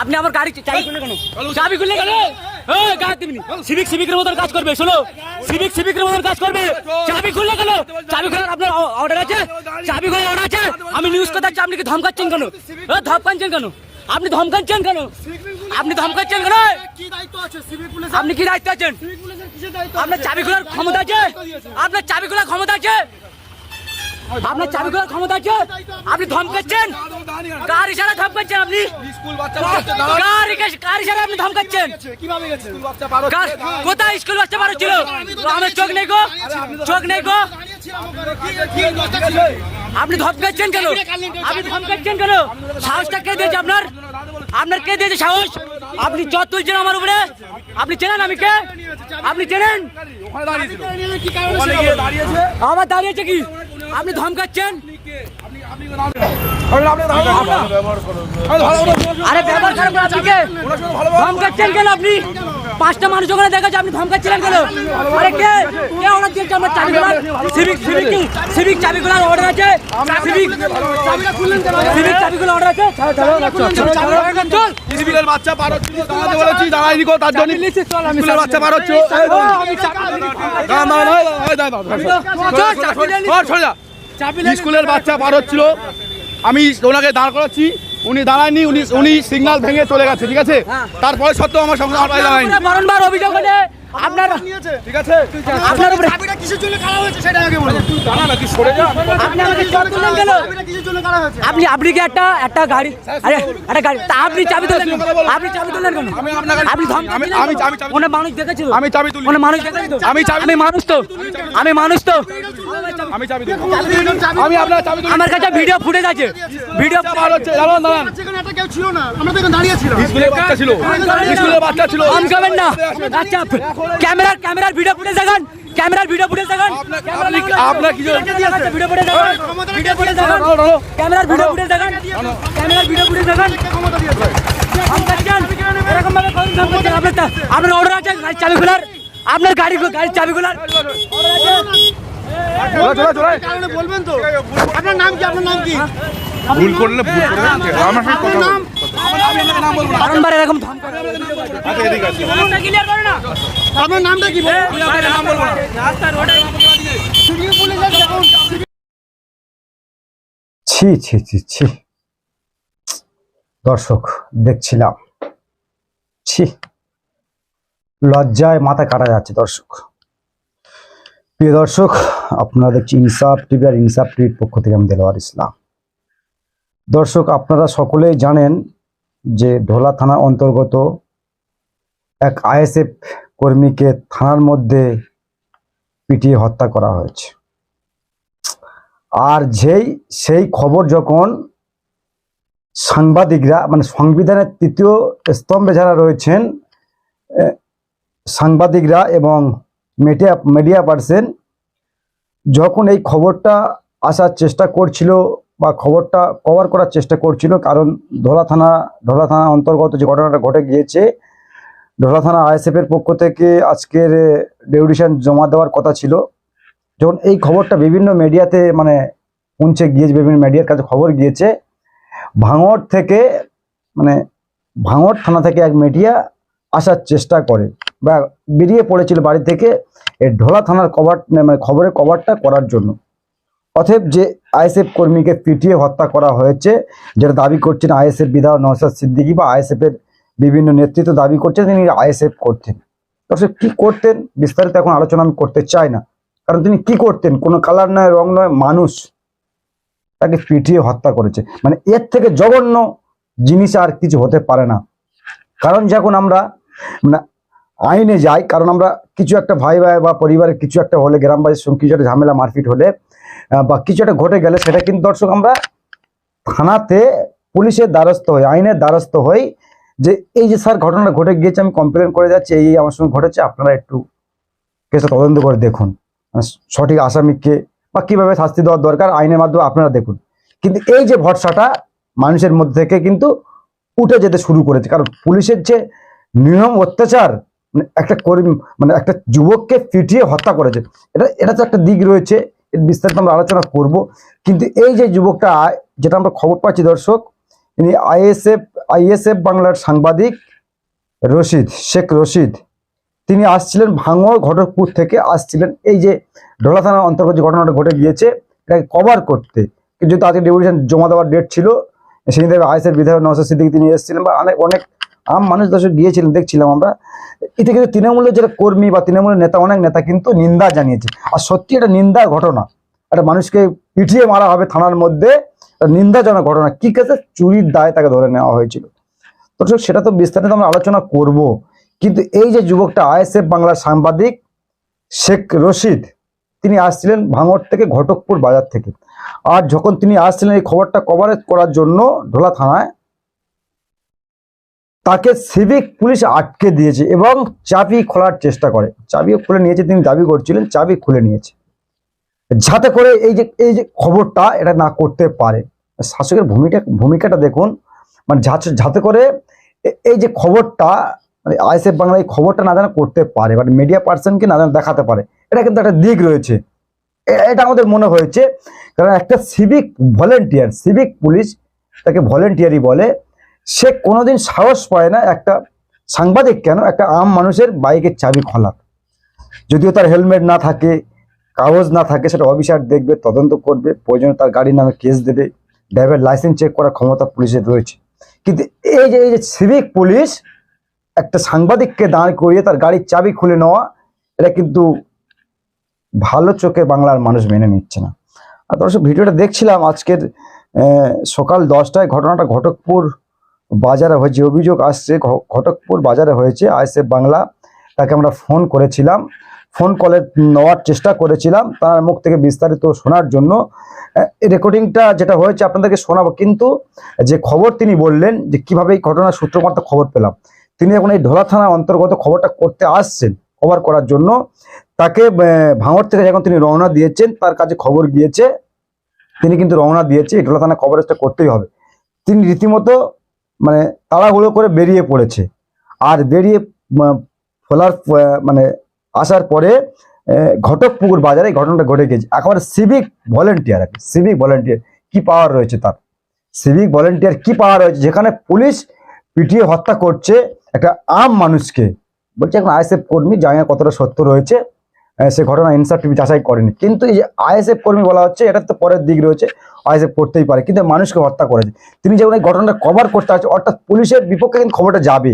আপনি আমার গাড়ি চাবি খুলে কেন? চাবি খুলে কেন। সিভিক সিভিকের মতন কাজ করবে শোনো সিভিক সিভিকের মতন কাজ করবে চাবি খুললে কেন? চাবি খোলার আপনার অর্ডার আছে? চাবি খোলার অর্ডার আছে? আমি নিউজ করতে আপনি কি ধমকাচ্ছেন কেন? ধমকাচ্ছেন কেন? আপনি ধমকাচ্ছেন কেন? আপনি ধমকাচ্ছেন কেন? কি দায়িত্ব আছে? সিভিক পুলিশ আপনি কি দায়িত্ব আছেন? আপনার চাবি খোলার ক্ষমতা আছে? আপনার চাবি খোলার ক্ষমতা আছে? আপনার চাবি খোলার ক্ষমতা আছে? আপনি ধমকাচ্ছেন? কার ইশারা ধমকাচ্ছেন আপনি? কার ইশারা আপনি ধমকাচ্ছেন? কীভাবে গেছে? বাচ্চা পারো কার- কোথায় স্কুল বাচ্চা বারো ছিল? আমার চোখ নেই গো। চোখ নেই গো। আপনি ধমকাচ্ছেন কেন? আপনি ধমকাচ্ছেন কেন? সাহসটা কে দিয়েছে আপনার? আপনার কে দিয়েছে সাহস? আপনি যত তুলছেন আমার উপরে? আপনি চেনেন আমি কে? আপনি চেনেন? আমার দাঁড়িয়েছে কি? আপনি ধমকাচ্ছেন? আরে আপনি দাঁড়ান আরে ভালো ভালো আরে ব্যবহার খারাপ আপনি ধমকাচ্ছেন কেন আপনি? পাঁচটা মানুষ ওখানে দেখাচ্ছে আপনি ধমকাচ্ছিলেন কেন? আরে কে? কে অর্ডার দিয়েছে আমার চাবিগুলার সিভিক সিভিক কি? সিভিক চাবিগুলার অর্ডার আছে? সিভিক চাবিগুলো অর্ডার আছে? স্কুলের বাচ্চা পার দাঁড়াতে বলেছি কো তার জন্য স্কুলের বাচ্চা পার স্কুলের বাচ্চা পার হচ্ছিল আমি ওনাকে দাঁড় করাচ্ছি উনি দাঁড়ায়নি উনি উনি সিগনাল ভেঙে চলে গেছে ঠিক আছে তারপরে সত্ত্বেও আমার সঙ্গে দাঁড়ায়নি বারংবার অভিযোগ আপনার ঠিক আছে। আপনার উপরে চাবিটা কিসের জন্য কারা হয়েছে সেটা আগে বলুন। দাঁড়া না তুই সরে যা। আপনি আমাকে চোখ তুললেন কেন? চাবিটা কিসের জন্য কারা হয়েছে? আপনি আপনি কি একটা একটা গাড়ি আরে একটা গাড়ি তা আপনি চাবি তুললেন আপনি চাবি তুললেন কেন? আমি আপনার আপনি আমি- আমি- আমি চাবি- চাবি- ওনে মানুষ দেখেছিল। আমি চাবি তুলি। ওনে মানুষ দেখেছিল। আমি চাবি- আমি মানুষ তো। আমি মানুষ তো। আমি চাবি তুলি। আমি আপনার চাবি তুলি। আমার কাছে ভিডিও ফুটেজ আছে। ভিডিও পার হচ্ছে দাঁড়ান দাঁড়ান। সেখানে একটা কেউ ছিল না। আমরা তো দাঁড়িয়ে ছিলাম। স্কুলের বাচ্চা ছিল। স্কুলের বাচ্চা ছিল। অন করবেন না। আচ্ছা। ক্যামেরার ক্যামেরার ভিডিও ফুটেজ দেখান ক্যামেরার ভিডিও ফুটেজ দেখান। আপনি- আপনার কি ভিডিও ফুটেজ দেখান ভিডিও ফুটেজ দেখান। ক্যামেরার ভিডিও ফুটেজ দেখান ক্যামেরার ভিডিও ফুটেজ দেখান। এরকম ভাবে আপনার তা- আপনার অর্ডার আছে গাড়ির চাবিগুলার আপনার গাড়ি গাড়ির চাবিগুলার চলে চলে চলে বলবেন তো আপনার নাম কি? আপনার নাম কি? ভুল করলে ভুল করে আমার কথা নাম বারংবার এরকম আচ্ছা আপনার নামটা কি যখন ছি ছি ছি ছি। দর্শক দেখছিলাম। ছি। লজ্জায় মাথা কাটা যাচ্ছে দর্শক। প্রিয় দর্শক আপনারা দেখছি ইনসাফ টিভি আর ইনসাফ টিভির পক্ষ থেকে আমি দেলোয়ার ইসলাম। দর্শক আপনারা সকলেই জানেন যে ঢোলা থানা অন্তর্গত এক আইএসএফ কর্মীকে থানার মধ্যে পিটিয়ে হত্যা করা হয়েছে। আর যেই, সেই খবর যখন সাংবাদিকরা মানে সংবিধানের তৃতীয় স্তম্ভে যারা রয়েছেন সাংবাদিকরা এবং মিডিয়া মিডিয়া পার্সন যখন এই খবরটা আসার চেষ্টা করছিল বা খবরটা কভার করার চেষ্টা করছিল, কারণ ধোলা থানা ধোলা থানা অন্তর্গত যে ঘটনাটা ঘটে গিয়েছে, ধোলা থানা আইএসএফের পক্ষ থেকে আজকের ডেউডিশন জমা দেওয়ার কথা ছিল। যখন এই খবরটা বিভিন্ন মিডিয়াতে মানে পৌঁছে গিয়েছে, বিভিন্ন মিডিয়ার কাছে খবর গিয়েছে, ভাঙড় থেকে মানে ভাঙড় থানা থেকে এক মিডিয়া আসার চেষ্টা করে বা বেরিয়ে পড়েছিল বাড়ি থেকে এই ঢোলা থানার কভার মানে খবরের কভারটা করার জন্য। অতএব যে আইএসএফ কর্মীকে পিটিয়ে হত্যা করা হয়েছে যেটা দাবি করছেন আইএসএফ বিধায়ক নওসাদ সিদ্দিকী বা আইএসএফ এর বিভিন্ন নেতৃত্ব দাবি করছেন তিনি আইএসএফ করতেন। দর্শক কি করতেন? বিস্তারিত এখন আলোচনা আমি করতে চাই না। কারণ তিনি কি করতেন? কোনো কালার নয়, রং নয়, মানুষ তাকে পিটিয়ে হত্যা করেছে। মানে এর থেকে জঘন্য জিনিস আর কিছু হতে পারে না। কারণ যখন আমরা মানে আইনে যাই, কারণ আমরা কিছু একটা ভাই ভাই বা পরিবারের কিছু একটা হলে, গ্রামবাসীর সঙ্গে কিছু একটা ঝামেলা, মারপিট হলে বা কিছু একটা ঘটে গেলে সেটা কিন্তু দর্শক আমরা থানাতে পুলিশের দ্বারস্থ হই, আইনের দ্বারস্থ হই। যে এই যে স্যার ঘটনাটা ঘটে গিয়েছে, আমি কমপ্লেন করে যাচ্ছি, এই আমার সঙ্গে ঘটেছে, আপনারা একটু কেসটা তদন্ত করে দেখুন। মানে সঠিক আসামিকে বা কীভাবে শাস্তি দেওয়ার দরকার, আইনের মাধ্যমে আপনারা দেখুন। কিন্তু এই যে ভরসাটা মানুষের মধ্যে থেকে কিন্তু উঠে যেতে শুরু করেছে। কারণ পুলিশের যে নিয়ম, অত্যাচার মানে একটা কর্মী মানে একটা যুবককে পিটিয়ে হত্যা করেছে, এটা এটা তো একটা দিক রয়েছে। বিস্তারিত আমরা আলোচনা করব। কিন্তু এই যে যুবকটা, যেটা আমরা খবর পাচ্ছি দর্শক, ইনি আইএসএফ আইএসএফ বাংলার সাংবাদিক রশিদ, শেখ রশিদ। তিনি আসছিলেন ভাঙড় ঘটকপুর থেকে, আসছিলেন এই যে ঢোলা থানার অন্তর্গত যে ঘটনাটা ঘটে গিয়েছে, এটাকে কভার করতে। যেহেতু আজকে ডেপুটেশন জমা দেওয়ার ডেট ছিল সেই দিন আইএসএফ বিধায়ক নওসাদ সিদ্দিকী তিনি এসেছিলেন বা অনেক অনেক আম মানুষ দর্শক গিয়েছিলেন, দেখছিলাম আমরা। এতে কিন্তু তৃণমূলের যারা কর্মী বা তৃণমূলের নেতা, অনেক নেতা কিন্তু নিন্দা জানিয়েছে। আর সত্যি এটা নিন্দার ঘটনা। একটা মানুষকে পিটিয়ে মারা হবে থানার মধ্যে নিন্দাজনক ঘটনা। কি কেসে চুরির দায় তাকে ধরে নেওয়া হয়েছিল। দর্শক সেটা তো বিস্তারিত আমরা আলোচনা করব। কিন্তু এই যে যুবকটা, আইএসএফ বাংলার সাংবাদিক শেখ রশিদ, তিনি আসছিলেন ভাঙড় থেকে ঘটকপুর বাজার থেকে। আর যখন তিনি আসছিলেন এই খবরটা কভারেজ করার জন্য ঢোলা থানায় তাকে সিভিক পুলিশ আটকে দিয়েছে এবং চাবি খোলার চেষ্টা করে। চাবিও খুলে নিয়েছে, তিনি দাবি করছিলেন, চাবি খুলে নিয়েছে। যাতে করে এই যে এই যে খবরটা এটা না করতে পারে। শাসকের ভূমিকা, ভূমিকাটা দেখুন মানে যাতে- করে এই যে খবরটা মানে আইএসএফ বাংলা এই খবরটা না যেন করতে পারে মানে মিডিয়া পার্সনকে না যেন দেখাতে পারে, এটা কিন্তু একটা দিক রয়েছে। এটা আমাদের মনে হয়েছে, কারণ একটা সিভিক ভলেন্টিয়ার সিভিক পুলিশ তাকে ভলেন্টিয়ারই বলে সে কোনোদিন সাহস পায় না একটা সাংবাদিক কেন? একটা আম মানুষের বাইকের চাবি খোলা। যদিও তার হেলমেট না থাকে, কাগজ না থাকে, সেটা অফিসার দেখবে, তদন্ত করবে, প্রয়োজনে তার গাড়ির নামে কেস দেবে ড্রাইভার লাইসেন্স চেক করার ক্ষমতা পুলিশের রয়েছে। কিন্তু এই যে এই যে সিভিক পুলিশ একটা সাংবাদিককে দাঁড় করিয়ে তার গাড়ির চাবি খুলে নেওয়া, এটা কিন্তু ভালো চোখে বাংলার মানুষ মেনে নিচ্ছে না। আর দর্শক, ভিডিওটা দেখছিলাম আজকের সকাল দশটায়, ঘটনাটা ঘটকপুর বাজারে হয়েছে অভিযোগ আসছে ঘটকপুর বাজারে হয়েছে, আইএসএফ বাংলা তাকে আমরা ফোন করেছিলাম। ফোন কলে নেওয়ার চেষ্টা করেছিলাম, তার মুখ থেকে বিস্তারিত শোনার জন্য। রেকর্ডিংটা যেটা হয়েছে আপনাদেরকে শোনাবো, কিন্তু যে খবর তিনি বললেন যে কীভাবে এই ঘটনার সূত্রপাত খবর পেলাম। তিনি এখন এই ঢোলা থানার অন্তর্গত খবরটা করতে আসছেন কভার করার জন্য। তাকে ভাঙর থেকে যখন তিনি রওনা দিয়েছেন, তার কাছে খবর গিয়েছে। তিনি কিন্তু রওনা দিয়েছে, এই ঢোলা থানা কভারেজটা করতেই হবে। তিনি রীতিমতো মানে তাড়াহুড়ো করে বেরিয়ে পড়েছে। আর বেরিয়ে ফোলার মানে আসার পরে ঘটকপুকুর বাজারে ঘটনাটা ঘটে গেছে। একেবারে সিভিক ভলেন্টিয়ার সিভিক ভলেন্টিয়ার কি পাওয়ার রয়েছে তার? সিভিক ভলেন্টিয়ার কি পাওয়ার রয়েছে? যেখানে পুলিশ পিটিয়ে হত্যা করছে একটা আম মানুষকে। বলছে এখন আইএসএফ কর্মী জানি কতটা সত্য রয়েছে। সে ঘটনা ইনসার টিভি যাচাই করেনি। কিন্তু এই যে আইএসএফ কর্মী বলা হচ্ছে এটা তো পরের দিক রয়েছে। আইএসএফ করতেই পারে, কিন্তু মানুষকে হত্যা করেছে। তিনি যখন এই ঘটনাটা কভার করতে আসছে, অর্থাৎ পুলিশের বিপক্ষে কিন্তু খবরটা যাবে।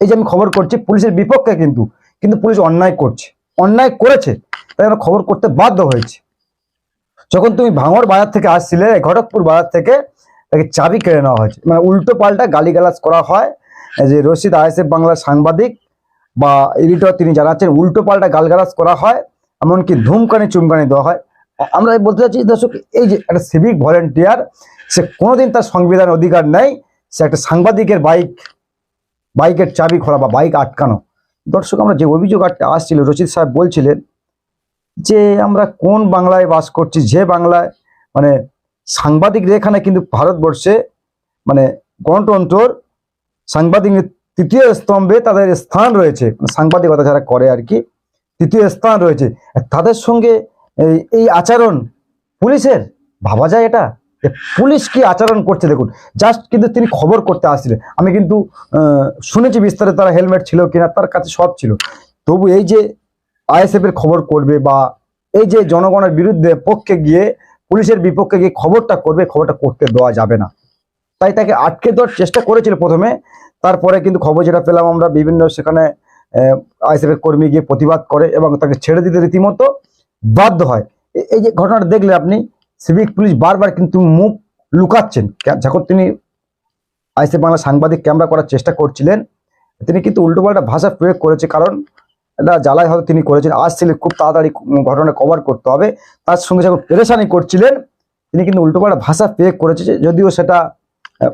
এই যে আমি খবর করছি, পুলিশের বিপক্ষে কিন্তু কিন্তু পুলিশ অন্যায় করছে। অন্যায় করেছে, তাই আমরা খবর করতে বাধ্য হয়েছে। যখন তুমি ভাঙড় বাজার থেকে আসছিলে, ঘটকপুর বাজার থেকে, তাকে চাবি কেড়ে নেওয়া হয়েছে। মানে উল্টো পাল্টা গালিগালাজ করা হয়। যে রশিদ আইএসএফ বাংলার সাংবাদিক বা এডিটর তিনি জানাচ্ছেন, উল্টো পাল্টা গালগালাজ করা হয়, এমনকি ধুমকানি, চুমকানি দেওয়া হয়। আমরা বলতে চাচ্ছি দর্শক, এই যে একটা সিভিক ভলেন্টিয়ার সে কোনোদিন তার সংবিধান অধিকার নেই, সে একটা সাংবাদিকের বাইক বাইকের চাবি খোলা বা বাইক আটকানো। দর্শক, আমরা যে অভিযোগ আটটা আসছিল, রচিত সাহেব বলছিলেন যে আমরা কোন বাংলায় বাস করছি, যে বাংলায় মানে সাংবাদিকরা এখানে কিন্তু ভারতবর্ষে মানে গণতন্ত্রর সাংবাদিক তৃতীয় স্তম্ভে তাদের স্থান রয়েছে। সাংবাদিকতা যারা করে আর কি, তৃতীয় স্থান রয়েছে। তাদের সঙ্গে এই আচরণ পুলিশের? ভাবা যায় এটা? পুলিশ কি আচরণ করছে? দেখুন, জাস্ট কিন্তু তিনি খবর করতে আসছিলেন। আমি কিন্তু শুনেছি বিস্তারিত তারা হেলমেট ছিল কিনা, তার কাছে সব ছিল। তবু এই যে আইএসএফ এর খবর করবে বা এই যে জনগণের বিরুদ্ধে পক্ষে গিয়ে, পুলিশের বিপক্ষে গিয়ে খবরটা করবে, খবরটা করতে দেওয়া যাবে না। তাই তাকে আটকে দেওয়ার চেষ্টা করেছিল প্রথমে। তারপরে কিন্তু খবর যেটা পেলাম আমরা বিভিন্ন সেখানে আইএসএফ এর কর্মী গিয়ে প্রতিবাদ করে এবং তাকে ছেড়ে দিতে রীতিমতো বাধ্য হয়। এই যে ঘটনাটা দেখলে আপনি, সিভিক পুলিশ বারবার কিন্তু মুখ লুকাচ্ছেন। যখন তিনি আইসি বাংলা সাংবাদিক ক্যামেরা করার চেষ্টা করছিলেন, তিনি কিন্তু উল্টোপাল্টা ভাষা প্রয়োগ করেছে কারণ এটা জ্বালায় হয়তো তিনি করেছেন। আসছিলেন খুব তাড়াতাড়ি ঘটনা কভার করতে হবে। তার সঙ্গে যখন পেরেশানি করছিলেন, তিনি কিন্তু উল্টোপাল্টা ভাষা প্রয়োগ করেছে, যদিও সেটা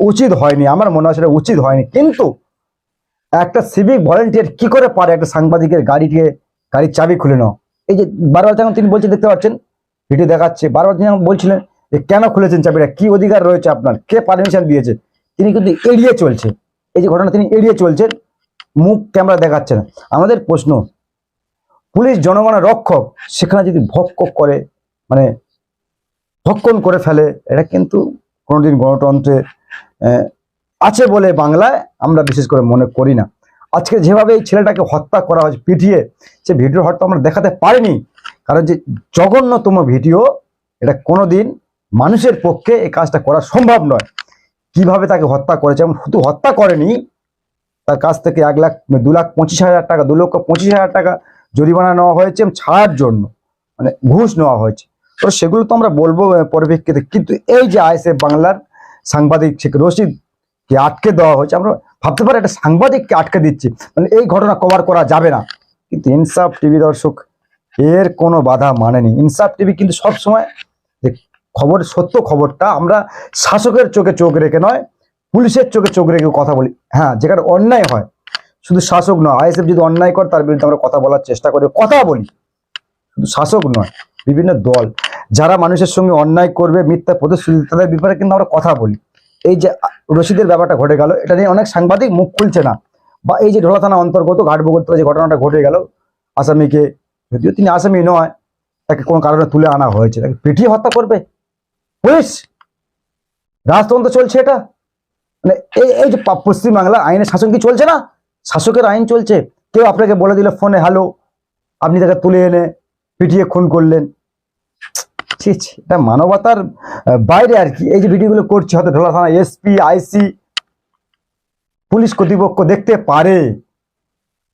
উচিত হয়নি। আমার মনে হয় সেটা উচিত হয়নি। কিন্তু একটা সিভিক ভলেন্টিয়ার কি করে পারে একটা সাংবাদিকের গাড়িকে গাড়ির চাবি খুলে নাও এই যে বারবার যখন তিনি বলছেন, দেখতে পাচ্ছেন? ভিডিও দেখাচ্ছে। বারবার তিনি বলছিলেন যে কেন খুলেছেন চাবিটা, কি অধিকার রয়েছে আপনার? কে পারমিশন দিয়েছে? তিনি কিন্তু এড়িয়ে চলছে। এই যে ঘটনা তিনি এড়িয়ে চলছেন, মুখ ক্যামেরা দেখাচ্ছে না। আমাদের প্রশ্ন, পুলিশ জনগণের রক্ষক সেখানে যদি ভক্ক করে মানে ভক্ষণ করে ফেলে, এটা কিন্তু কোনোদিন গণতন্ত্রে আছে বলে বাংলায় আমরা বিশেষ করে মনে করি না। আজকে যেভাবে এই ছেলেটাকে হত্যা করা হয়েছে, পিটিয়ে, সে ভিডিও হয়তো আমরা দেখাতে পারিনি, কারণ যে জঘন্যতম ভিডিও, এটা কোনোদিন মানুষের পক্ষে এই কাজটা করা সম্ভব নয়। কীভাবে তাকে হত্যা করেছে? এবং শুধু হত্যা করেনি, তার কাছ থেকে এক লাখ দু লাখ পঁচিশ হাজার টাকা, দু লক্ষ পঁচিশ হাজার টাকা জরিমানা নেওয়া হয়েছে এবং ছাড়ার জন্য মানে ঘুষ নেওয়া হয়েছে। তো সেগুলো তো আমরা বলব পরিপ্রেক্ষিতে। কিন্তু এই যে আইসে বাংলার সাংবাদিক শেখ রশিদকে আটকে দেওয়া হয়েছে। আমরা ভাবতে পারি একটা সাংবাদিককে আটকে দিচ্ছে। মানে এই ঘটনা কভার করা যাবে না। কিন্তু ইনসাফ টিভি দর্শক, এর কোনো বাধা মানেনি। ইনসাফ টিভি কিন্তু সব সময় খবর, সত্য খবরটা আমরা শাসকের চোখে চোখ রেখে নয়, পুলিশের চোখে চোখ রেখে কথা বলি। হ্যাঁ যেখানে অন্যায় হয়, শুধু শাসক নয়, আইএসএফ যদি অন্যায় করে, তার বিরুদ্ধে আমরা কথা বলার চেষ্টা করি, কথা বলি। শুধু শাসক নয়, বিভিন্ন দল। যারা মানুষের সঙ্গে অন্যায় করবে, মিথ্যা প্রতিশ্রুতি তাদের ব্যাপারে কিন্তু আমরা কথা বলি। এই যে রশিদের ব্যাপারটা ঘটে গেল, এটা নিয়ে অনেক সাংবাদিক মুখ খুলছে না। বা এই যে ঢোলা থানা অন্তর্গত ঘাটবগত যে ঘটনাটা ঘটে গেল, আসামিকে, যদিও তিনি আসামি নয়, তাকে কোনো কারণে তুলে আনা হয়েছে। তাকে পিটিয়ে হত্যা করবে? পুলিশ? রাজতন্ত্র চলছে এটা? মানে এই এই যে পশ্চিমবাংলার আইনের শাসন কি চলছে না? শাসকের আইন চলছে। কেউ আপনাকে বলে দিল, ফোনে হ্যালো, আপনি তাকে তুলে এনে পিটিয়ে খুন করলেন। ছি ছি, এটা মানবতার বাইরে আর কি। এই যে ভিডিওগুলো করছে হয়তো ঢোলা থানা এসপি আইসি পুলিশ কর্তৃপক্ষ দেখতে পারে।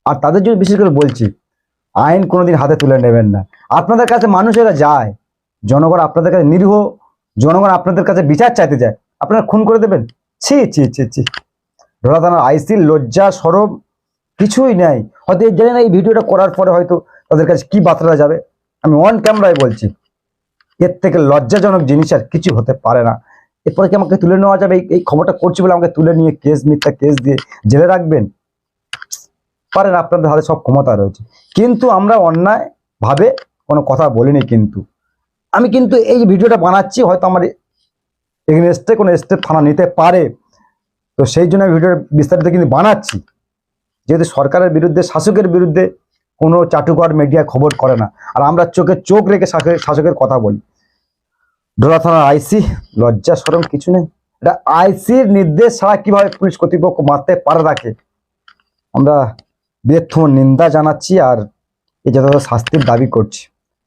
আর তাদের জন্য বিশেষ করে বলছি আইন কোনোদিন হাতে তুলে নেবেন না। আপনাদের কাছে মানুষেরা যায় জনগণ আপনাদের কাছে নিরীহ জনগণ আপনাদের কাছে বিচার চাইতে যায় আপনারা খুন করে দেবেন? ছি ছি ছি ছি। ঢোলা থানার আইসির লজ্জা সরব কিছুই নেই। হয়তো জানি না এই ভিডিওটা করার পরে হয়তো তাদের কাছে কি বার্তাটা যাবে। আমি অন ক্যামেরায় বলছি। এর থেকে লজ্জাজনক জিনিস আর কিছু হতে পারে না। এরপরে কি আমাকে তুলে নেওয়া যাবে? এই- খবরটা করছি বলে আমাকে তুলে নিয়ে কেস মিথ্যা কেস দিয়ে জেলে রাখবেন? পারেন, আপনাদের হাতে সব ক্ষমতা রয়েছে। কিন্তু আমরা অন্যায় ভাবে কোনো কথা বলিনি কিন্তু। আমি কিন্তু এই ভিডিওটা বানাচ্ছি, হয়তো আমার এগেনস্টে কোনো স্টেপ থানা নিতে পারে। তো সেই জন্য ভিডিওটা বিস্তারিত কিন্তু বানাচ্ছি। যেহেতু সরকারের বিরুদ্ধে, শাসকের বিরুদ্ধে কোনো চাটুকর মিডিয়া খবর করে না। আর আমরা চোখে চোখ রেখে শাসকের কথা বলি। ডোলা থানার আইসি, লজ্জা সরম কিছু নেই। এটা আইসির নির্দেশ ছাড়া কীভাবে পুলিশ কর্তৃপক্ষ মারতে পারে রাখে আমরা বৃহত্তম নিন্দা জানাচ্ছি আর এই যথাযথ শাস্তির দাবি করছি।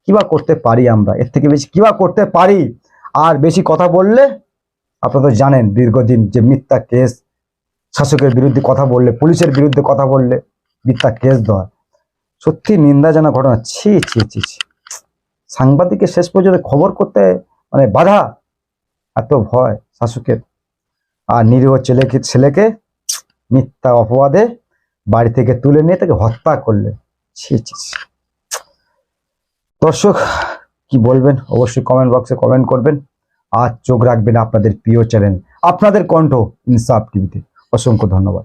কিবা করতে পারি আমরা? এর থেকে বেশি কিবা করতে পারি? আর বেশি কথা বললে? আপনারা তো জানেন, দীর্ঘদিন যে মিথ্যা কেস, শাসকের বিরুদ্ধে কথা বললে, পুলিশের বিরুদ্ধে কথা বললে মিথ্যা কেস দেওয়া। সত্যি নিন্দাজনক ঘটনা। ছি ছি ছি ছি। সাংবাদিকের শেষ পর্যন্ত খবর করতে মানে বাধা, এত ভয় শাসকের। আর নিরীহ ছেলেকে ছেলেকে মিথ্যা অপবাদে বাড়ি থেকে তুলে নিয়ে তাকে হত্যা করলে। ছি ছি। দর্শক, কি বলবেন? অবশ্যই কমেন্ট বক্সে কমেন্ট করবেন। আর চোখ রাখবেন আপনাদের প্রিয় চ্যানেল আপনাদের কণ্ঠ ইনসাফ টিভিতে অসংখ্য ধন্যবাদ।